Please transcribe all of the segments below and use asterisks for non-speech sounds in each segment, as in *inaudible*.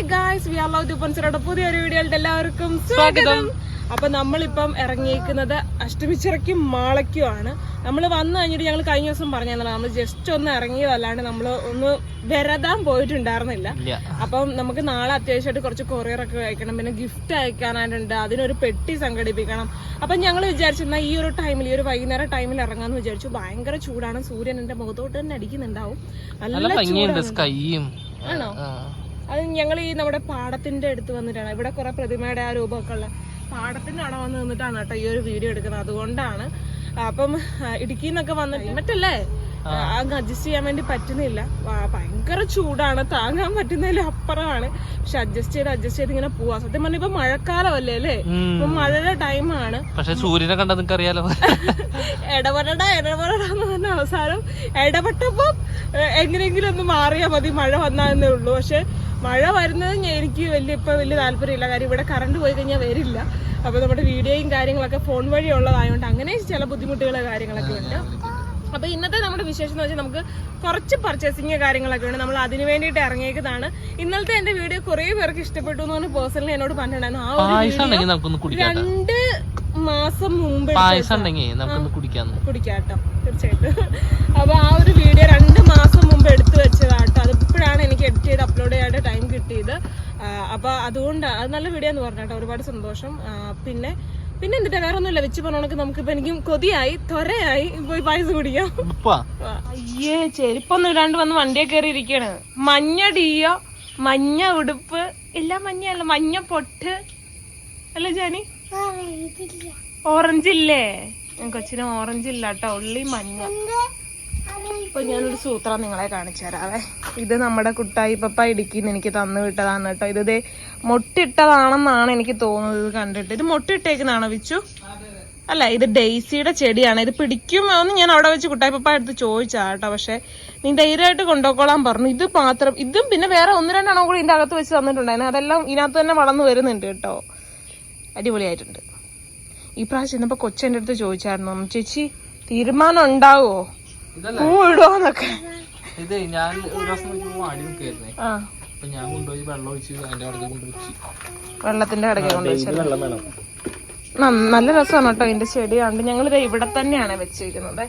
Hi guys we are love to പൻസറുടെ പുതിയൊരു വീഡിയോയിലേക്ക് എല്ലാവർക്കും സ്വാഗതം. അപ്പൊ നമ്മളിപ്പം ഇറങ്ങിയിരിക്കുന്നത് അഷ്ടമിച്ചിറക്കും മാളയ്ക്കുമാണ് നമ്മൾ വന്നു കഴിഞ്ഞിട്ട് ഞങ്ങൾ കഴിഞ്ഞ ദിവസം പറഞ്ഞതാണ് നമ്മൾ ജസ്റ്റ് ഒന്ന് ഇറങ്ങിയതല്ലാണ്ട് നമ്മൾ ഒന്ന് വരതാൻ പോയിട്ടുണ്ടായിരുന്നില്ല. അപ്പം നമുക്ക് നാളെ അത്യാവശ്യമായിട്ട് കുറച്ച് കൊറിയർ ഒക്കെ അയക്കണം പിന്നെ ഗിഫ്റ്റ് അയക്കാനായിട്ടുണ്ട്. അതിനൊരു പെട്ടി സംഘടിപ്പിക്കണം. അപ്പം ഞങ്ങൾ വിചാരിച്ചിരുന്ന ഈ ഒരു ടൈമിൽ ഈ ഒരു വൈകുന്നേരം ടൈമിൽ ഇറങ്ങാന്ന് വിചാരിച്ചു. ഭയങ്കര ചൂടാണ്. സൂര്യൻ എന്റെ മുഖത്തോട്ട് തന്നെ അടിക്കുന്നുണ്ടാവും. നല്ല ചൂടാണ്. ആണോ? അത് ഞങ്ങൾ ഈ നമ്മുടെ പാടത്തിന്റെ അടുത്ത് വന്നിട്ടാണ്. ഇവിടെ കുറെ പ്രതിമയുടെ ആ രൂപമൊക്കെ ഉള്ള പാടത്തിന്റെ അവിടെ വന്ന് നിന്നിട്ടാണ് കേട്ടോ ഈ ഒരു വീഡിയോ എടുക്കുന്നത്. അതുകൊണ്ടാണ്. അപ്പം ഇടുക്കിയിൽ നിന്നൊക്കെ വന്നിട്ട് മറ്റല്ലേ? അങ്ങ് അഡ്ജസ്റ്റ് ചെയ്യാൻ വേണ്ടി പറ്റുന്നില്ല. ഭയങ്കര ചൂടാണ്. താങ്ങാൻ പറ്റുന്നതിൽ അപ്പുറമാണ്. പക്ഷെ അഡ്ജസ്റ്റ് ചെയ്ത് അഡ്ജസ്റ്റ് ചെയ്ത് ഇങ്ങനെ പോവാ. സത്യം പറഞ്ഞ ഇപ്പൊ മഴക്കാലമല്ലേ അല്ലേ? ഇപ്പൊ മഴയുടെ ടൈമാണ് പക്ഷെ സൂര്യനെ കണ്ട നിങ്ങൾക്ക് അറിയാലോ *laughs* ഇടപെടട ഇടപെടട എന്ന് പറഞ്ഞ അവസാനം ഇടപെട്ടപ്പോ എങ്ങനെയെങ്കിലും ഒന്ന് മാറിയാൽ മതി മഴ വന്നാന്നേ ഉള്ളൂ. പക്ഷെ മഴ വരുന്നത് എനിക്ക് വലിയ ഇപ്പൊ വലിയ താല്പര്യമില്ല. കാര്യം ഇവിടെ കറണ്ട് പോയി കഴിഞ്ഞാൽ വരില്ല. അപ്പൊ നമ്മുടെ വീഡിയോയും കാര്യങ്ങളൊക്കെ ഫോൺ വഴി ഉള്ളതായതുകൊണ്ട് അങ്ങനെ ചില ബുദ്ധിമുട്ടുകൾ കാര്യങ്ങളൊക്കെ ഉണ്ട്. അപ്പൊ ഇന്നത്തെ നമ്മുടെ വിശേഷം എന്ന് വെച്ചാൽ നമുക്ക് കുറച്ച് പർച്ചേസിങ് കാര്യങ്ങളൊക്കെ ഉണ്ട്. നമ്മൾ അതിന് വേണ്ടിയിട്ട് ഇറങ്ങിയതാണ് ഇന്നലത്തെ എന്റെ വീഡിയോ കുറെ പേർക്ക് ഇഷ്ടപ്പെട്ടു എന്ന് പറഞ്ഞ് പേഴ്സണലി എന്നോട് പറഞ്ഞിട്ടുണ്ടായിരുന്നു. ആ രണ്ട് മാസം മുമ്പ് കുടിക്കാട്ടോ തീർച്ചയായിട്ടും. അപ്പൊ ആ ഒരു വീഡിയോ രണ്ട് മാസം മുമ്പ് എടുത്തു വെച്ചതാട്ടോ. അത് ഇപ്പോഴാണ് എനിക്ക് എഡിറ്റ് ചെയ്ത് അപ്ലോഡ് ചെയ്യാനായിട്ട് ടൈം കിട്ടിയത്. അപ്പൊ അതുകൊണ്ട് അത് നല്ല വീഡിയോ എന്ന് പറഞ്ഞാട്ടോ ഒരുപാട് സന്തോഷം. പിന്നെ പിന്നെ എന്തിട്ടാ വേറെ ഒന്നുമില്ല വെച്ച് പറഞ്ഞോണക്ക് നമുക്കിപ്പോ എനിക്കും കൊതിയായി ത്വരയായി. പോയി പായസം കുടിക്കാം. അയ്യേ ചെരുപ്പൊന്നും ഇടാണ്ട് വന്ന് വണ്ടിയെ കയറി ഇരിക്കാണ് മഞ്ഞ ഡിയോ മഞ്ഞ ഉടുപ്പ്? എല്ലാം മഞ്ഞല്ല മഞ്ഞ പൊട്ട്. അല്ല ജാനി? ഓറഞ്ച് ഇല്ലേ. ഞാൻ കൊച്ചിന് ഓറഞ്ച് ഇല്ല കേട്ടോ ഉള്ളി മഞ്ഞ. ഇപ്പൊ ഞാനൊരു സൂത്രം നിങ്ങളെ കാണിച്ചു തരാവേ. ഇത് നമ്മുടെ കുട്ടായി പപ്പ ഇടുക്കിന്ന് എനിക്ക് തന്നു വിട്ടതാണ് കേട്ടോ. ഇത് ദേ മൊട്ടിട്ടതാണെന്നാണ് എനിക്ക് തോന്നുന്നത് ഇത് കണ്ടിട്ട്. ഇത് മൊട്ടിട്ടേക്കുന്നതാണോ വിച്ചു? അല്ല ഇത് ഡെയ്സിയുടെ ചെടിയാണ്. ഇത് പിടിക്കുമോ എന്ന് ഞാൻ അവിടെ വെച്ച് കുട്ടായി പപ്പ എടുത്ത് ചോദിച്ചാ കേട്ടോ. പക്ഷെ നീ ധൈര്യമായിട്ട് കൊണ്ടുപോക്കോളാൻ പറഞ്ഞു. ഇത് മാത്രം ഇതും പിന്നെ വേറെ ഒന്ന് രണ്ടെണ്ണം കൂടി ഇതിന്റെ അകത്ത് വെച്ച് തന്നിട്ടുണ്ടായിരുന്നു. അതെല്ലാം ഇതിനകത്ത് തന്നെ വളർന്നു വരുന്നുണ്ട് കേട്ടോ. അടിപൊളിയായിട്ടുണ്ട്. ഈ പ്രാവശ്യം ഇന്നപ്പോ കൊച്ചെന്റെ അടുത്ത് ചോദിച്ചായിരുന്നു. "ഉം, ചേച്ചി തീരുമാനം ഉണ്ടാവോ? പൂ ഇടുവോന്നൊക്കെ ഇത് ഞാൻ ഒരു ദിവസം നോക്കിയപ്പോ അടി നിൽക്കായിരുന്നേ ആ. അപ്പൊ ഞാൻ കൊണ്ടുപോയി വെള്ളം ഒഴിച്ച് അതിന്റെ അടുത്ത് കൊണ്ടുവച്ച് വെള്ളത്തിന്റെ കടയ്ക്ക് കൊണ്ടുവച്ചു വെള്ളം വേണം. നല്ല രസമാണ് കേട്ടോ ഇതിന്റെ ചെടി. ചെടിയുണ്ട് ഞങ്ങൾ ഇവിടെ തന്നെയാണ് വെച്ചിരിക്കുന്നത്.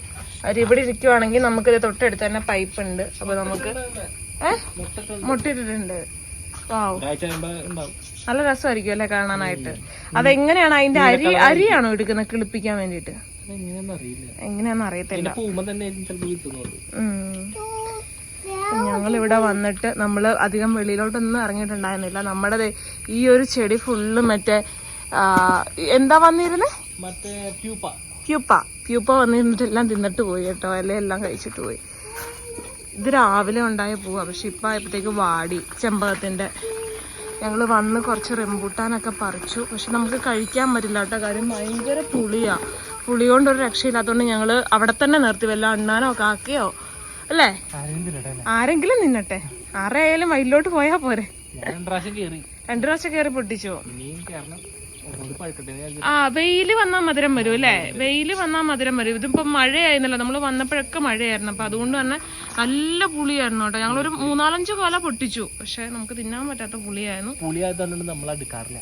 അവർ ഇവിടെ ഇരിക്കുവാണെങ്കിൽ നമുക്ക് ഇത് തൊട്ടടുത്ത് തന്നെ പൈപ്പ് ഉണ്ട് അപ്പൊ നമുക്ക് ഏഹ് മുട്ടിട്ടിട്ടുണ്ട്. വാവ്. നല്ല രസമായിരിക്കും അല്ലേ കാണാനായിട്ട്? അതെങ്ങനെയാണ് അതിന്റെ അരി അരിയാണോ എടുക്കുന്നത്? കിളിപ്പിക്കാൻ വേണ്ടിട്ട് എങ്ങനെയാന്ന് അറിയത്തില്ല. ഞങ്ങൾ ഇവിടെ വന്നിട്ട് നമ്മൾ അധികം വെളിയിലോട്ടൊന്നും ഇറങ്ങിയിട്ടുണ്ടായിരുന്നില്ല. നമ്മുടെ ഈ ഒരു ചെടി ഫുള്ള് മറ്റേ എന്താ വന്നിരുന്നേ? പ്യൂപ്പ. പ്യൂപ്പ. പ്യൂപ്പ വന്നിരുന്നിട്ട് എല്ലാം തിന്നിട്ട് പോയി കേട്ടോ. അല്ലെ എല്ലാം കഴിച്ചിട്ട് പോയി. ഇത് രാവിലെ ഉണ്ടായ പൂവാ. പക്ഷെ ഇപ്പൊ ആയപ്പോഴത്തേക്ക് വാടി. ചെമ്പകത്തിന്റെ. ഞങ്ങൾ വന്ന് കുറച്ച് റെമ്പൂട്ടാനൊക്കെ പറിച്ചു. പക്ഷെ നമുക്ക് കഴിക്കാൻ പറ്റില്ല കേട്ടോ. കാര്യം ഭയങ്കര പുളിയാ. പുളി കൊണ്ടൊരു രക്ഷയില്ലാത്തോണ്ട് രക്ഷയില്ലാത്തതുകൊണ്ട് ഞങ്ങൾ അവിടെ തന്നെ നിർത്തി. വല്ല അണ്ണാനോ കാക്കയോ അല്ലേ? ആരെങ്കിലും നിന്നട്ടെ. ആരായാലും വയലിലോട്ട് പോയാ പോരെ. രണ്ടു പ്രാവശ്യം കേറി. കയറി പൊട്ടിച്ചോ? ആ വെയിൽ വന്നാ മധുരം വരും അല്ലേ? വെയിൽ വന്നാ മധുരം വരും. ഇതിപ്പോ മഴയായിരുന്നല്ലോ. നമ്മൾ വന്നപ്പോഴൊക്കെ മഴയായിരുന്നു. അപ്പൊ അതുകൊണ്ട് തന്നെ നല്ല പുളിയായിരുന്നു കേട്ടോ. ഞങ്ങളൊരു മൂന്നാലഞ്ച് കൊല പൊട്ടിച്ചു. പക്ഷെ നമുക്ക് തിന്നാൻ പറ്റാത്ത പുളിയായിരുന്നു. പുളിയായതുകൊണ്ട് നമ്മൾ അടുക്കാറില്ല.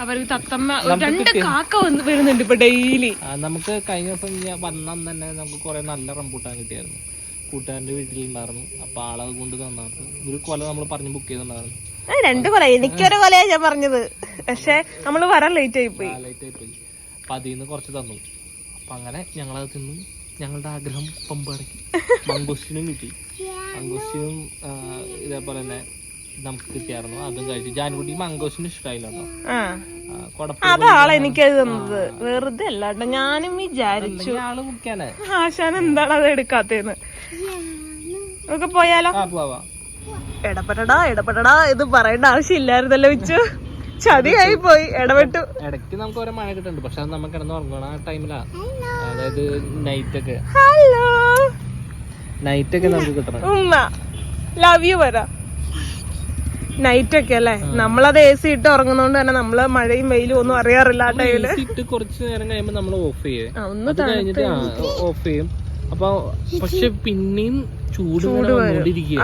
അവർക്ക് തത്തമ്മ രണ്ട് കാക്ക വന്ന് വരുന്നുണ്ട് ഇപ്പൊ ഡെയിലി. നമുക്ക് കഴിഞ്ഞ ദിവസം വന്നാൽ തന്നെ നമുക്ക് കുറെ നല്ല റംബൂട്ടാൻ കിട്ടിയായിരുന്നു. കൂട്ടുകാരന്റെ വീട്ടിലുണ്ടായിരുന്നു. അപ്പൊ ആളത് കൊണ്ട് തന്നായിരുന്നു. ഒരു കൊല നമ്മൾ പറഞ്ഞ് ബുക്ക് ചെയ്തിട്ടുണ്ടായിരുന്നു. രണ്ട് കൊല. എനിക്കൊരു കൊലയാ ഞാൻ പറഞ്ഞത്. പക്ഷെ നമ്മൾ വരാൻ ലേറ്റ് ആയി പോയി. ആയിപ്പോയി ആയി പോയി. അപ്പൊ അതിൽ നിന്ന് കുറച്ച് തന്നു. അപ്പൊ അങ്ങനെ ഞങ്ങളത് തിന്നു ഞങ്ങളുടെ ആഗ്രഹം പമ്പടക്കി *laughs* മങ്കുസ്റ്റിനും കിട്ടി. മങ്കുസ്റ്റിനും ഇതേപോലെ തന്നെ നമുക്ക് കിട്ടിയായിരുന്നു. അതും കഴിച്ചു. ജാൻകുട്ടി മംഗോസിന് ഇഷ്ടമായില്ല കേട്ടോ ആ. ആ, കൊടപ്പ അതാളെ എനിക്കത് തന്നത് വെറുതെ അല്ല കേട്ടോ ഞാനും വിചാരിച്ചു. ആൾ ആശാൻ എന്താണ് അത് എടുക്കാത്തേന്ന് നമുക്ക് പോയാലോ? ഇടപെടടാ ഇടപെടടാ ഇത് പറയേണ്ട ആവശ്യമില്ലായിരുന്നല്ലോ വെച്ചു ചതിയായി പോയി ഇടപെട്ടു ഇടയ്ക്ക് നമുക്ക് ഓരോ മഴ കിട്ടുന്നുണ്ട് പക്ഷെ അത് നമുക്ക് കിടന്ന് ഉറങ്ങണം ആ ടൈമിലാ. അതായത് നൈറ്റ് ഒക്കെ. ഹലോ നൈറ്റ് ഒക്കെ നമുക്ക് കിട്ടണം. ഉമ്മ ലവ് യു പറ. നൈറ്റ് ഒക്കെ അല്ലേ നമ്മളത് എ സി ഇട്ട് ഉറങ്ങുന്നോണ്ട് തന്നെ നമ്മൾ മഴയും വെയിലും ഒന്നും അറിയാറില്ല ആ ടൈമിൽ ഇട്ട് കുറച്ച് നേരം കഴിയുമ്പോൾ നമ്മൾ ഓഫ് ചെയ്യേ. ഒന്ന് കഴിഞ്ഞിട്ട് ഓഫ് ചെയ്യും. അപ്പൊ പക്ഷെ പിന്നെയും ചൂട്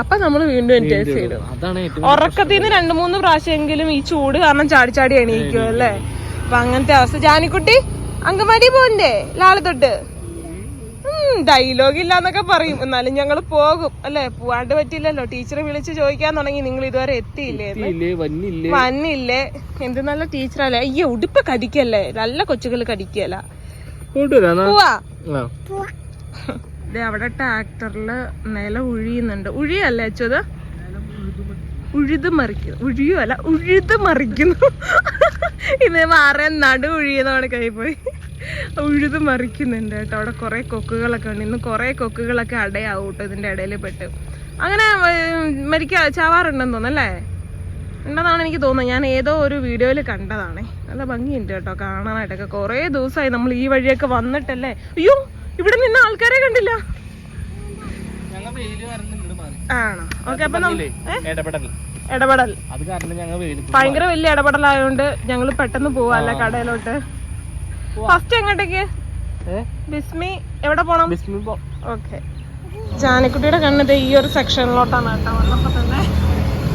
അപ്പൊ നമ്മൾ വീണ്ടും ചെയ്തു അതാണ് ഏറ്റവും ഉറക്കത്തിൽ നിന്ന് രണ്ടു മൂന്ന് പ്രാവശ്യമെങ്കിലും ഈ ചൂട് കാരണം ചാടി ചാടി എണീക്കും അല്ലേ? അപ്പൊ അങ്ങനത്തെ അവസ്ഥ. ജാനിക്കുട്ടി അങ്കമാടി പോണ്ടേ ലാളെ തൊട്ട് ഡയലോഗ് ഇല്ലാന്നൊക്കെ പറയും. എന്നാലും ഞങ്ങൾ പോകും. അല്ലെ? പോവാണ്ട് പറ്റില്ലല്ലോ. ടീച്ചറെ വിളിച്ച് ചോദിക്കാൻ തുടങ്ങി. നിങ്ങൾ ഇതുവരെ എത്തിയില്ലേ. വന്നില്ലേ? വന്നില്ലേ? എന്ത് നല്ല ടീച്ചറല്ലേ അയ്യോ ഉടുപ്പ് കടിക്കല്ലേ? നല്ല കൊച്ചുകൾ കടിക്കല. അവിടെ ട്രാക്ടറിൽ നില ഉഴിയുന്നുണ്ട്. ഉഴിയല്ലേ അച്ഛത് ഉഴുത് മറിക്കുന്നു. ഉഴിയുമല്ല ഉഴുത് മറിക്കുന്നു. ഇത് മാറേ നടു ഉഴിയുന്നതാണ് കൈപോയി ഉഴുത് മറിക്കുന്നുണ്ട് കേട്ടോ. അവിടെ കുറെ കൊക്കുകളൊക്കെ ഉണ്ട്. ഇന്ന് കുറെ കൊക്കുകളൊക്കെ അടയാവും കേട്ടോ ഇതിന്റെ ഇടയിൽ പെട്ട്. അങ്ങനെ മരിക്കാ ചാവാറുണ്ടെന്ന് തോന്നല്ലേ ഉണ്ടെന്നാണ് എനിക്ക് തോന്നുന്നത്. ഞാൻ ഏതോ ഒരു വീഡിയോയിൽ കണ്ടതാണേ. നല്ല ഭംഗിയുണ്ട് കേട്ടോ കാണാനായിട്ടൊക്കെ. കുറേ ദിവസമായി നമ്മൾ ഈ വഴിയൊക്കെ വന്നിട്ടല്ലേ? അയ്യോ ഇവിടെ നിന്ന് ആൾക്കാരെ കണ്ടില്ല. ആണോ? ഓക്കെ അപ്പൊ? ഇടപെടൽ. ഭയങ്കര വലിയ ഇടപെടലായോണ്ട് ഞങ്ങൾ പെട്ടെന്ന് പോവാല്ലേ കടയിലോട്ട്. ഫസ്റ്റ് എങ്ങോട്ടേക്ക്? ബിസ്മി എവിടെ പോണം? ബിസ്മി പോ. ഓക്കെ. ജാനക്കുട്ടിയുടെ കണ്ണത് ഈ ഒരു സെക്ഷനിലോട്ടാണ് കേട്ടോ വന്നപ്പോ തന്നെ.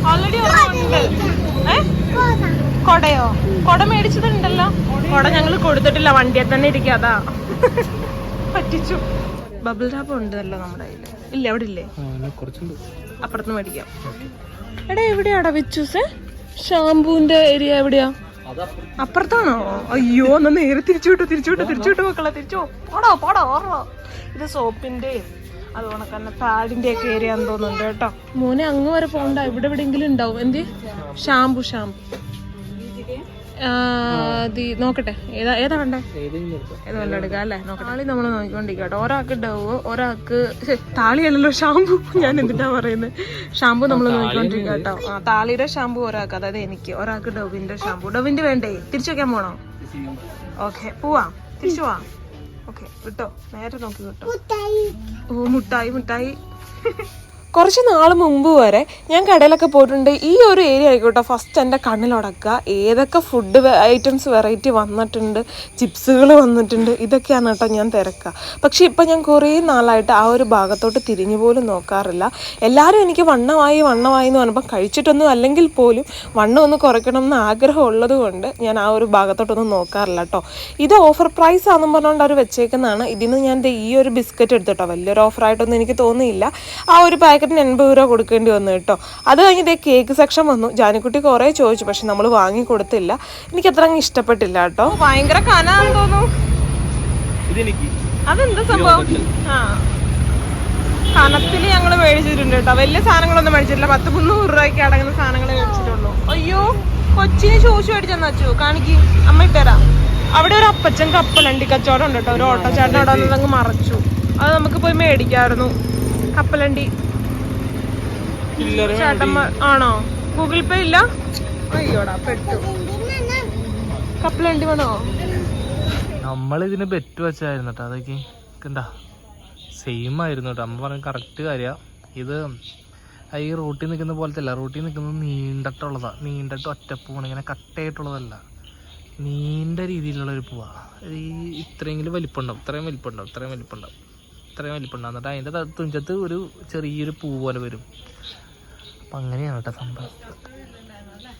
ഓൾറെഡി കൊടയോ? കൊട മേടിച്ചതുണ്ടല്ലോ കൊട ഞങ്ങൾ കൊടുത്തിട്ടില്ല വണ്ടിയെ തന്നെ ഇരിക്കാതാ അതാ. പറ്റിച്ചു. ബബിൾ ടാപ്പ് ഉണ്ടല്ലോ നമ്മുടെ കയ്യിൽ. ഇല്ല അവിടെ ഇല്ലേ? ആ കുറച്ചുണ്ട്. അപ്പുറത്ത് മേടിക്കാം. എടാ എവിടെയാടാ വിച്ചൂസേ? ഷാംപൂന്റെ ഏരിയ എവിടെയാ? അപ്പുറത്താണോ? അയ്യോ എന്നാ നേരെ തിരിച്ചുവിട്ടു തിരിച്ചുവിട്ടു തിരിച്ചുവിട്ടു മക്കളെ തിരിച്ചു. പാടോ പാടോ ഓർമ്മ ഇത് സോപ്പിന്റെയും അതുപോലെ തന്നെ താടിന്റെ ഒക്കെ ഏരിയ തോന്നുന്നുണ്ട് കേട്ടോ. മോനെ അങ്ങ് വരെ പോകണ്ട. ഇവിടെ എവിടെയെങ്കിലും ഉണ്ടാവും. എന്ത്? Shampoo shampoo. നോക്കട്ടെ. ഏതാ ഏതാ കണ്ടേ ഏത് വല്ല എടുക്കാം അല്ലേ? നോക്കട്ടെ. താളി നമ്മൾ നോക്കിക്കൊണ്ടിരിക്കട്ടോ കേട്ടോ ഒരാൾക്ക് ഡവ് ഒരാൾക്ക് താളിയല്ലല്ലോ ഷാമ്പു. *laughs* ഞാൻ എന്തിനാ പറയുന്നത് ഷാമ്പു നമ്മൾ നോക്കിക്കൊണ്ടിരിക്കുക കേട്ടോ ആ താളിയുടെ ഷാമ്പു ഒരാൾക്ക് അതായത് എനിക്ക്. ഒരാൾക്ക് ഡവിന്റെ ഷാമ്പു. ഡവിന്റെ വേണ്ടേ? തിരിച്ചു വെക്കാൻ പോണോ? ഓക്കെ പോവാം. തിരിച്ചു പോവാം. ഓക്കെ വിട്ടോ. നേരെ നോക്കി വിട്ടോ. ഓ മുട്ടായി മുട്ടായി. *laughs* കുറച്ച് നാൾ മുമ്പ് വരെ ഞാൻ കടയിലൊക്കെ പോയിട്ടുണ്ട്. ഈ ഒരു ഏരിയ ആയിക്കോട്ടെ ഫസ്റ്റ് എന്റെ കണ്ണിലുടക്കുക. ഏതൊക്കെ ഫുഡ് ഐറ്റംസ് വെറൈറ്റി വന്നിട്ടുണ്ട് ചിപ്സുകൾ വന്നിട്ടുണ്ട് ഇതൊക്കെയാണ് കേട്ടോ ഞാൻ തിരക്കുക. പക്ഷേ ഇപ്പം ഞാൻ കുറേ നാളായിട്ട് ആ ഒരു ഭാഗത്തോട്ട് തിരിഞ്ഞു പോലും നോക്കാറില്ല. എല്ലാവരും എനിക്ക് വണ്ണമായി വണ്ണമായി എന്ന് പറഞ്ഞപ്പം കഴിച്ചിട്ടൊന്നും അല്ലെങ്കിൽ പോലും വണ്ണം ഒന്ന് കുറയ്ക്കണം എന്ന് ആഗ്രഹമുള്ളത് കൊണ്ട് ഞാൻ ആ ഒരു ഭാഗത്തോട്ടൊന്നും നോക്കാറില്ല കേട്ടോ. ഇത് ഓഫർ പ്രൈസ് ആണെന്ന് പറഞ്ഞുകൊണ്ട് അവർ വെച്ചേക്കുന്നതാണ്. ഇതിൽ നിന്ന് ഞാൻ ഈ ഒരു ബിസ്ക്കറ്റ് എടുത്തിട്ടോ വലിയൊരു ഓഫറായിട്ടൊന്നും എനിക്ക് തോന്നിയില്ല. ആ ഒരു പാക്കറ്റിന് എൺപത് രൂപ കൊടുക്കേണ്ടി വന്നു കേട്ടോ. അത് കഴിഞ്ഞ് ഇതേ കേക്ക് സെക്ഷൻ വന്നു. ജാനിക്കുട്ടി കുറേ ചോദിച്ചു പക്ഷെ നമ്മൾ വാങ്ങി കൊടുത്തില്ല. എനിക്ക് അത്ര അങ്ങ് ഇഷ്ടപ്പെട്ടില്ല കേട്ടോ. ഭയങ്കര കനാന്ന് തോന്നുന്നു. ഇതെനിക്ക് അതെന്താ സംഭവം? ആ. കനത്തിൽ ഞങ്ങൾ മേടിച്ചിട്ടുണ്ട് കേട്ടോ. വലിയ സാധനങ്ങളൊന്നും മേടിച്ചിട്ടില്ല. പത്ത് മുന്നൂറ് രൂപയ്ക്ക് അടങ്ങുന്ന സാധനങ്ങളെ മേടിച്ചിട്ടുള്ളൂ. അയ്യോ കൊച്ചിന് ചോദിച്ചു മേടിച്ചെന്ന് വെച്ചു. കാണിക്ക് അമ്മ ഇട്ടരാ അവിടെ ഒരു അപ്പച്ചൻ കപ്പലണ്ടി കച്ചവടം ഉണ്ട് കേട്ടോ. ഒരു ഓട്ടോച്ചാട്ടൻ അവിടെ വന്നത് അങ്ങ് മറച്ചു. അത് നമുക്ക് പോയി മേടിക്കായിരുന്നു. കപ്പലണ്ടി. ആണോ? ഗൂഗിൾ പേ ഇല്ല? അയ്യോടാ പെട്ടു. കപ്പലണ്ടി വേണോ? നമ്മൾ ഇതിന് ബെറ്റ് വെച്ചായിരുന്നു കേട്ടോ അതൊക്കെ എന്താ സെയിം ആയിരുന്നു കേട്ടോ അമ്മ പറഞ്ഞ കറക്റ്റ് കാര്യ. ഇത് ഈ റൂട്ടിൽ നിൽക്കുന്ന പോലത്തെ അല്ല റൂട്ടിൽ നിൽക്കുന്നത് നീണ്ടിട്ടുള്ളതാ. നീണ്ടിട്ട് ഒറ്റപ്പൂവാണ് ഇങ്ങനെ കട്ടയായിട്ടുള്ളതല്ല. നീണ്ട രീതിയിലുള്ള ഒരു പൂവാ. ഈ ഇത്രയെങ്കിലും വലിപ്പമുണ്ടാവും ഇത്രയും വലിപ്പമുണ്ടാവും ഇത്രയും വലിപ്പമുണ്ടാവും ഇത്രയും വലിപ്പമുണ്ടാവും എന്നിട്ട് അതിന്റെ തുഞ്ചത്ത് ഒരു ചെറിയൊരു പൂ പോലെ വരും. അപ്പം അങ്ങനെയാണ് കേട്ടോ സംഭവം.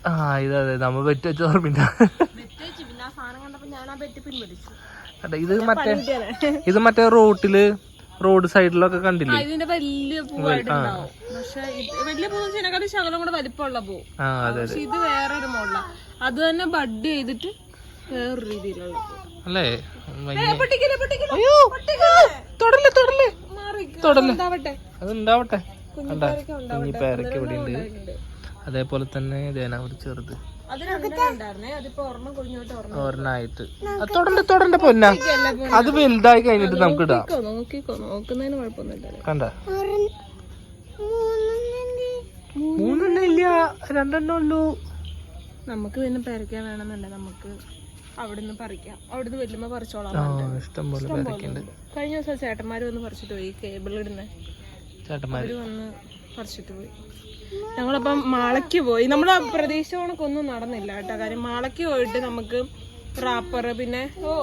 ആ ഇത് അതെ നമ്മൾ വെറ്റ് വെച്ച ഓർമ്മയില്ല അതെ ഇത് മറ്റേ ഇത് മറ്റേ റോട്ടിൽ റോഡ് സൈഡിലൊക്കെ കണ്ടില്ലേ? ഇതിന്റെ വലിയ വലിയ ശകലം കൂടെ വലിപ്പമുള്ള പൂ. പക്ഷെ ഇത് മോഡല. അത് തന്നെ ബഡ് ചെയ്തിട്ട് വേറൊരു രീതിയിലുള്ള പൂ. അല്ലേ? അയ്യോ. തൊടല്ലേ തൊടല്ലേ. തൊടല്ലേ ഉണ്ടാവട്ടെ അത് ഉണ്ടാവട്ടെ കണ്ട? പേരക്ക ഉണ്ടാവട്ടെ. കുഞ്ഞി പേരൊക്കെ ഇവിടെ ഉണ്ട്. അതേപോലെ തന്നെ ഇതേനാ ഒരു ചെറുത്. ഒരെണ്ണായിട്ട്. തൊടണ്ട തൊടണ്ട പൊന്ന. അത് വലുതായി കഴിഞ്ഞിട്ട് നമുക്ക് ഇടാം കണ്ട? മൂന്നെണ്ണം ഇല്ല. രണ്ടെണ്ണം ഉള്ളൂ. നമുക്ക് പിന്നെ പേരയ്ക്കാൻ വേണമെന്നല്ല നമുക്ക് അവിടുന്ന് പറിക്കാം. അവിടുന്ന് വല്യമ്മ പറിച്ചോളാം കഴിഞ്ഞ ദിവസം ചേട്ടന്മാര് വന്ന് പറിച്ചിട്ട് പോയി കേബിൾ ഇടുന്ന. വന്ന് പറിച്ചിട്ട് പോയി. ഞങ്ങളപ്പം മാളയ്ക്ക് പോയി. നമ്മുടെ പ്രതീക്ഷിച്ച കണക്കൊന്നും നടന്നില്ല കേട്ടോ. കാര്യം മാളയ്ക്ക് പോയിട്ട് നമുക്ക് റാപ്പർ പിന്നെ ഓ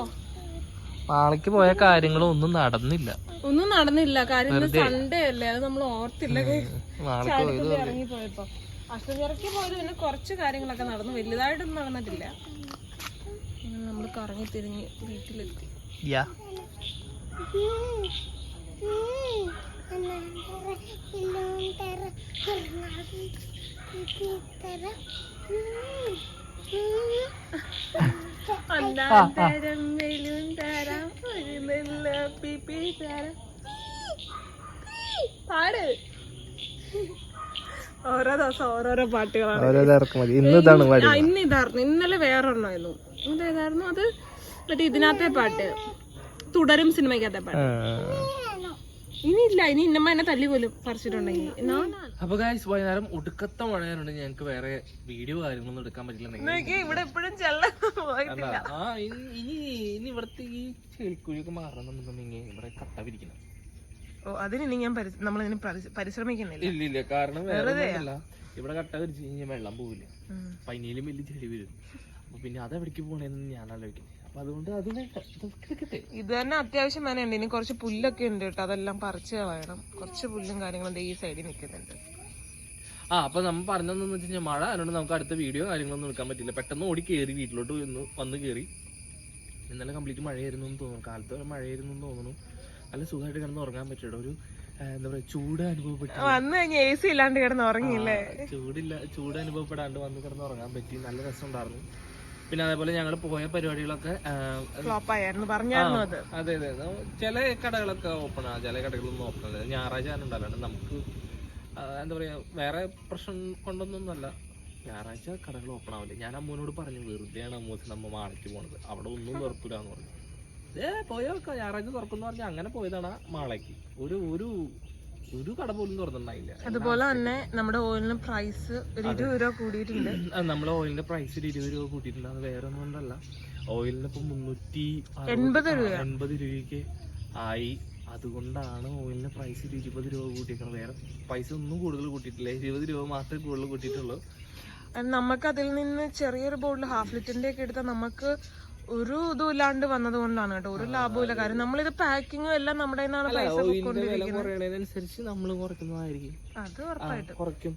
മാളയ്ക്ക് പോയ കാര്യങ്ങളും ഒന്നും നടന്നില്ല. ഒന്നും നടന്നില്ല. കാര്യം സൺഡേ അല്ലേ? അത് നമ്മൾ ഓർത്തില്ല. ഇറങ്ങി പോയപ്പോ പോയത് പിന്നെ കുറച്ച് കാര്യങ്ങളൊക്കെ നടന്നു. വലുതായിട്ടൊന്നും നടന്നിട്ടില്ല. നമ്മൾ കറങ്ങി തിരിഞ്ഞ് വീട്ടിലെത്തി. യാ അന്നാം തരം വെയിലും തരാം ഒരു നെല്ല പിപ്പി തരാം. പാട്. ഓരോ ദിവസം ഓരോരോ പാട്ടുകളാണ് ഇതാണ് ഇന്ന് ഇതായിരുന്നു. ഇന്നലെ വേറൊന്നായിരുന്നു. ഇതേതായിരുന്നു അത് മറ്റേ ഇതിനകത്തെ പാട്ട്. തുടരും സിനിമയ്ക്കകത്തെ പാട്ട്. ഇനി ഇല്ല ഇനി ഇന്നമ്മ എന്നെ തല്ലി പോലും പറിച്ചിട്ടുണ്ടെങ്കിൽ. നാളെ അപ്പൊ ഗായ്സ് വൈകുന്നേരം ഒടുക്കത്തെ മഴയാറുണ്ട് ഞങ്ങൾക്ക് വേറെ വീഡിയോ കാര്യങ്ങളൊന്നും എടുക്കാൻ പറ്റില്ല ഇവിടെ എപ്പോഴും ആ ഇനി ഇനി ഇനി ഇവിടുത്തെ ഈ ചെളിക്കുഴിയൊക്കെ മാറണമെന്നുണ്ടെങ്കിൽ ഇവിടെ കട്ട പിരിക്കണം ഓ അതിനെ ഇനി ഞാൻ നമ്മൾ ഇതിന് പരിശ്രമിക്കുന്നില്ല. ഇല്ല ഇല്ല കാരണം വേറെ ഇവിടെ കട്ട പിരിച്ചു കഴിഞ്ഞാൽ വെള്ളം പോവില്ല. പനിയിലും വലിയ ചെളി വരും. അപ്പൊ പിന്നെ അതെവിടേക്ക് പോണേന്ന് ഞാൻ ആലോചിക്കുന്നത് അപ്പൊ അതുകൊണ്ട് അത് ഇത് തന്നെ അത്യാവശ്യം വേനയുണ്ട്. ഇനി കുറച്ച് പുല്ലൊക്കെ ഉണ്ട് കേട്ടോ. അതെല്ലാം പറിച്ച് കളയണം. കുറച്ച് പുല്ലും കാര്യങ്ങളും ഈ സൈഡിൽ നിൽക്കുന്നുണ്ട്. ആ അപ്പൊ നമ്മൾ പറഞ്ഞതെന്ന് വെച്ച് കഴിഞ്ഞാൽ മഴ. അതുകൊണ്ട് നമുക്ക് അടുത്ത വീഡിയോ കാര്യങ്ങളൊന്നും എടുക്കാൻ പറ്റില്ല. പെട്ടെന്ന് ഓടി കയറി വീട്ടിലോട്ട് വന്ന് വന്ന് കയറി ഇന്നലെ കംപ്ലീറ്റ് മഴയായിരുന്നു എന്ന് തോന്നുന്നു. കാലത്ത് വരെ മഴയായിരുന്നു എന്ന് തോന്നുന്നു. നല്ല സുഖമായിട്ട് കിടന്ന് ഉറങ്ങാൻ പറ്റില്ല ഒരു എന്താ പറയാ ചൂട് അനുഭവപ്പെട്ടു. വന്നു കഴിഞ്ഞാൽ എ സി ഇല്ലാണ്ട് കിടന്ന് ഉറങ്ങിയില്ലേ? ചൂടില്ല ചൂട് അനുഭവപ്പെടാണ്ട് വന്ന് കിടന്ന് ഉറങ്ങാൻ പറ്റി. നല്ല രസമുണ്ടായിരുന്നു. പിന്നെ അതേപോലെ ഞങ്ങൾ പോയ പരിപാടികളൊക്കെ പറഞ്ഞായിരുന്നു അത്. അതെ അതെ ചില കടകളൊക്കെ ഓപ്പൺ ആ ചില കടകളൊന്നും ഓപ്പൺ അല്ല ഞായറാഴ്ച ഉണ്ടാവില്ല. നമുക്ക് എന്താ പറയാ വേറെ പ്രശ്നം കൊണ്ടൊന്നൊന്നുമല്ല. ഞായറാഴ്ച കടകൾ ഓപ്പൺ ആവില്ല. ഞാൻ അമ്മൂനോട് പറഞ്ഞു വെറുതെയാണ് അമ്മൂസ് നമ്മ മാളയ്ക്ക് പോണത്. അവിടെ ഒന്നും തുറക്കൂല എന്ന് പറഞ്ഞു ഏ പോയോക്ക ഞായറാഴ്ച തുറക്കുന്ന പറഞ്ഞാൽ അങ്ങനെ പോയതാണ് മാളയ്ക്ക് ഒരു ഒരു ഒരു കട പോലും തുറന്നിട്ടുണ്ടായില്ല. അതുപോലെ തന്നെ നമ്മുടെ ഓയിലിന് പ്രൈസ് ഒരു ഇരുപത് രൂപ കൂടിയിട്ടുണ്ട്. *laughs* നമ്മുടെ ഓയിലിന്റെ പ്രൈസ് ഇരുപത് രൂപ കൂട്ടിയിട്ടുണ്ട്. അത് വേറെ ഒന്നും കൊണ്ടല്ല. ഓയിലിന് ഇപ്പൊ മുന്നൂറ്റി എൺപത് രൂപ. എൺപത് രൂപയ്ക്ക് ആയി. അതുകൊണ്ടാണ് ഓയിലിന്റെ പ്രൈസ് ഇരുപത് രൂപ കൂട്ടിയേക്കുന്നത് വേറെ പൈസ ഒന്നും കൂടുതൽ കൂട്ടിയിട്ടില്ല. ഇരുപത് രൂപ മാത്രമേ കൂടുതൽ കൂട്ടിയിട്ടുള്ളൂ. നമുക്ക് അതിൽ നിന്ന് ചെറിയൊരു ബോട്ടിൽ ഹാഫ് ലിറ്ററിന്റെ ഒക്കെ എടുത്താൽ നമുക്ക് ഒരു ഇതും ഇല്ലാണ്ട് വന്നത് കൊണ്ടാണ് കേട്ടോ. ഒരു ലാഭവും ഇല്ല കാര്യം നമ്മളിത് പാക്കിങ്ങും എല്ലാം നമ്മുടെ കുറയണതിനനുസരിച്ച് നമ്മൾ കുറയ്ക്കുന്നതായിരിക്കും. അത് ഉറപ്പായിട്ടും. കുറയ്ക്കും.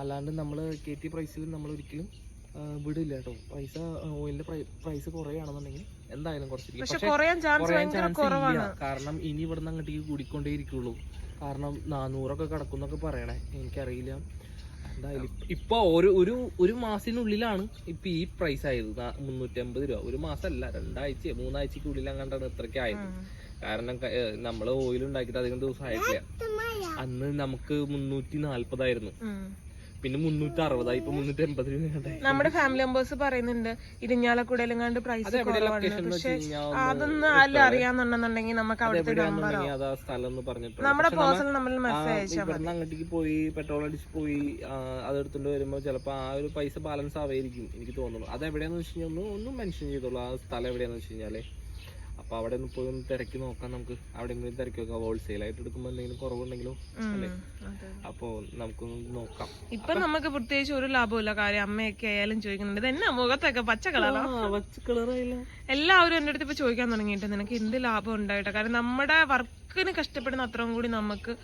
അല്ലാണ്ട് നമ്മൾ കെ ടി പ്രൈസിൽ നമ്മൾ ഒരിക്കലും വിടില്ല കേട്ടോ. പൈസ ഓയിലിന്റെ പ്രൈസ് കുറയാണെന്നുണ്ടെങ്കിൽ എന്തായാലും കുറച്ചിരിക്കും. കാരണം ഇനി ഇവിടുന്ന് അങ്ങോട്ടേക്ക് കൂടിക്കൊണ്ടേ ഇരിക്കുള്ളൂ കാരണം നാനൂറൊക്കെ കിടക്കുന്നൊക്കെ പറയണേ. എനിക്കറിയില്ല. ഇപ്പ- ഒരു ഒരു ഒരു മാസത്തിനുള്ളിലാണ് ഇപ്പൊ ഈ പ്രൈസ് ആയത്. മുന്നൂറ്റി മുന്നൂറ്റമ്പത് രൂപ. ഒരു മാസമല്ല രണ്ടാഴ്ച മൂന്നാഴ്ചക്കുള്ളിൽ അങ്ങാണ്ടാണ് ഇത്രയ്ക്ക് ആയത്. കാരണം നമ്മൾ ഓയിൽ ഉണ്ടാക്കിയിട്ട് അധികം ദിവസം ആയിട്ടില്ല. അന്ന് നമുക്ക് മുന്നൂറ്റി നാല്പതായിരുന്നു. പിന്നെ മുന്നൂറ്റി അറുപതായി ഇപ്പൊ മുന്നൂറ്റി എൺപത് നമ്മുടെ ഫാമിലി മെമ്പേഴ്സ് പറയുന്നുണ്ട് ഇരിഞ്ഞാലക്കുടയിലും കണ്ട് പ്രൈസ് കുറവാണ് പക്ഷെ അതൊന്നും അല്ല അറിയാന്നുണ്ടെന്നുണ്ടെങ്കിൽ നമുക്ക് അവിടുത്തെ നമ്മുടെ പേഴ്സണൽ നമ്മൾ മെസ്സേജ് അയച്ചാൽ അങ്ങോട്ടേക്ക് പോയി പെട്രോൾ അടിച്ച് പോയി അതെടുത്തോണ്ട് വരുമ്പോ ചിലപ്പോ ആ ഒരു പൈസ ബാലൻസ് ആവായിരിക്കും എനിക്ക് തോന്നുന്നു. അത് എവിടെയാന്ന് വെച്ച് കഴിഞ്ഞാൽ ഒന്ന് ഒന്നും മെൻഷൻ ചെയ്തോളൂ ആ സ്ഥലം എവിടെയാന്ന് വെച്ച് കഴിഞ്ഞാൽ. അപ്പൊ അവിടെ ഒന്ന് പോയി ഒന്ന് തിരക്കി നോക്കാം നമുക്ക്. അവിടെ എന്തെങ്കിലും തിരക്കി നോക്കാം. ഹോൾസെയിൽ ആയിട്ട് എടുക്കുമ്പോൾ എന്തെങ്കിലും കുറവുണ്ടെങ്കിലോ അല്ലേ? അപ്പൊ നമുക്കൊന്ന് നോക്കാം. ഇപ്പൊ നമുക്ക് പ്രത്യേകിച്ച് ഒരു ലാഭമില്ല കാര്യം അമ്മയൊക്കെ ആയാലും ചോദിക്കുന്നുണ്ട്. എന്നാ മുഖത്തൊക്കെ? പച്ച കളറാണ് പച്ച കളറായില്ല? എല്ലാവരും എന്റെ അടുത്ത് ഇപ്പൊ ചോദിക്കാൻ തുടങ്ങിയിട്ട് നിനക്ക് എന്ത് ലാഭം ഉണ്ടായിട്ടോ? കാരണം നമ്മുടെ വർക്കിന് കഷ്ടപ്പെടുന്ന അത്രയും കൂടി നമുക്ക്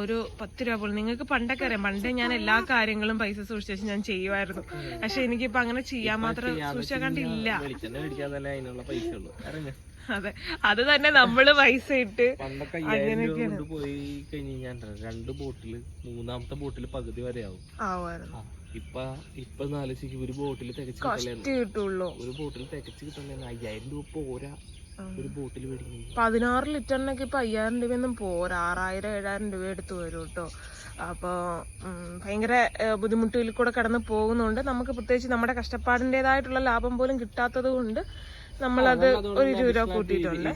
ഒരു പത്ത് രൂപ പോലും. നിങ്ങൾക്ക് പണ്ടൊക്കെ അറിയാം. പണ്ടേ ഞാൻ എല്ലാ കാര്യങ്ങളും പൈസ സൂക്ഷിച്ചു വെച്ച് ഞാൻ ചെയ്യുമായിരുന്നു. പക്ഷെ എനിക്കിപ്പോ അങ്ങനെ ചെയ്യാൻ മാത്രം സൂക്ഷിച്ചാൽ കണ്ടില്ല. അതെ. അത് തന്നെ നമ്മൾ പൈസ ഇട്ട് പണ്ടൊക്കെ പോയി കഴിഞ്ഞാൽ രണ്ട് ബോട്ടിൽ മൂന്നാമത്തെ ബോട്ടിൽ പകുതി വരെ ആവും. ആവുമായിരുന്നു ഇപ്പൊ ഇപ്പൊ നാലോചിക്ക് ഒരു ബോട്ടിൽ തികച്ചു കിട്ടുള്ളൂ. ഒരു ബോട്ടിൽ തികച്ചു കിട്ടുന്ന അയ്യായിരം രൂപ പോരാ ഒരു ബോട്ടിൽ മേടിക്കുന്നത് പതിനാറ് ലിറ്ററിനൊക്കെ ഇപ്പൊ അയ്യായിരം രൂപയൊന്നും പോരാ. ആറായിരം ഏഴായിരം രൂപ എടുത്തു വരും കേട്ടോ അപ്പോൾ ഭയങ്കര ബുദ്ധിമുട്ടിൽ കൂടെ കടന്ന് പോകുന്നുണ്ട് നമുക്ക് പ്രത്യേകിച്ച് നമ്മുടെ കഷ്ടപ്പാടിന്റെതായിട്ടുള്ള ലാഭം പോലും കിട്ടാത്തത് കൊണ്ട് നമ്മളത് ഒരു ഇരുപത് രൂപ കൂട്ടിയിട്ടുണ്ട്.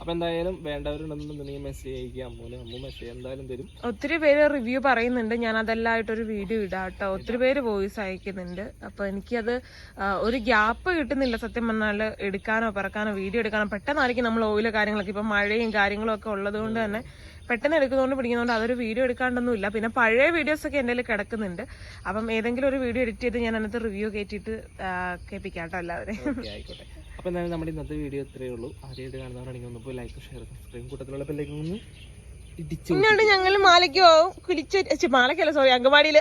അപ്പൊ എന്തായാലും വേണ്ടവരുണ്ടെന്നുണ്ടെങ്കിൽ മെസ്സേജ് അയക്കുക. അമ്മൂന് അമ്മു മെസ്സേജ് എന്തായാലും തരും. ഒത്തിരി പേര് റിവ്യൂ പറയുന്നുണ്ട്. ഞാൻ അതെല്ലാമായിട്ടൊരു വീഡിയോ ഇടാം കേട്ടോ ഒത്തിരി പേര് വോയിസ് അയക്കുന്നുണ്ട്. അപ്പൊ എനിക്കത് ഒരു ഗ്യാപ്പ് കിട്ടുന്നില്ല സത്യം പറഞ്ഞാൽ എടുക്കാനോ പറക്കാനോ വീഡിയോ എടുക്കാനോ. പെട്ടെന്നായിരിക്കും നമ്മൾ ഓയിൽ കാര്യങ്ങളൊക്കെ ഇപ്പൊ മഴയും കാര്യങ്ങളും ഒക്കെ ഉള്ളത് കൊണ്ട് തന്നെ പെട്ടെന്ന് എടുക്കുന്നതുകൊണ്ട് പിടിക്കുന്നതുകൊണ്ട് അതൊരു വീഡിയോ എടുക്കാണ്ടൊന്നുമില്ല. പിന്നെ പഴയ വീഡിയോസ് ഒക്കെ എന്റെ കിടക്കുന്നുണ്ട്. അപ്പം ഏതെങ്കിലും ഒരു വീഡിയോ എഡിറ്റ് ചെയ്ത് ഞാൻ അതിനകത്ത് റിവ്യൂ കയറ്റിയിട്ട് കേൾപ്പിക്കാം കേട്ടോ എല്ലാവരെയും. ആയിക്കോട്ടെ. അപ്പോൾ എന്തായാലും നമ്മുടെ ഇന്നത്തെ വീഡിയോ ഇത്രയേ ഉള്ളൂ. ആദ്യമായിട്ട് കാണുന്നവരാണെങ്കിൽ ഒന്ന് പോയി ലൈക്ക് ഷെയർ സബ്സ്ക്രൈബ് കൂട്ടത്തിലുള്ള ബെല്ലേക്ക് ഒന്ന് ഇടിച്ചു ഞങ്ങൾ മാലയ്ക്ക് പോവും. കുളിച്ച് മാലയ്ക്കല്ല സോറി അങ്കമാടിയിൽ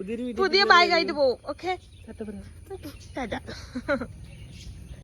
പുതിയ പുതിയ ബാഗ് പോകും പോവും. ഓക്കെ ടാറ്റ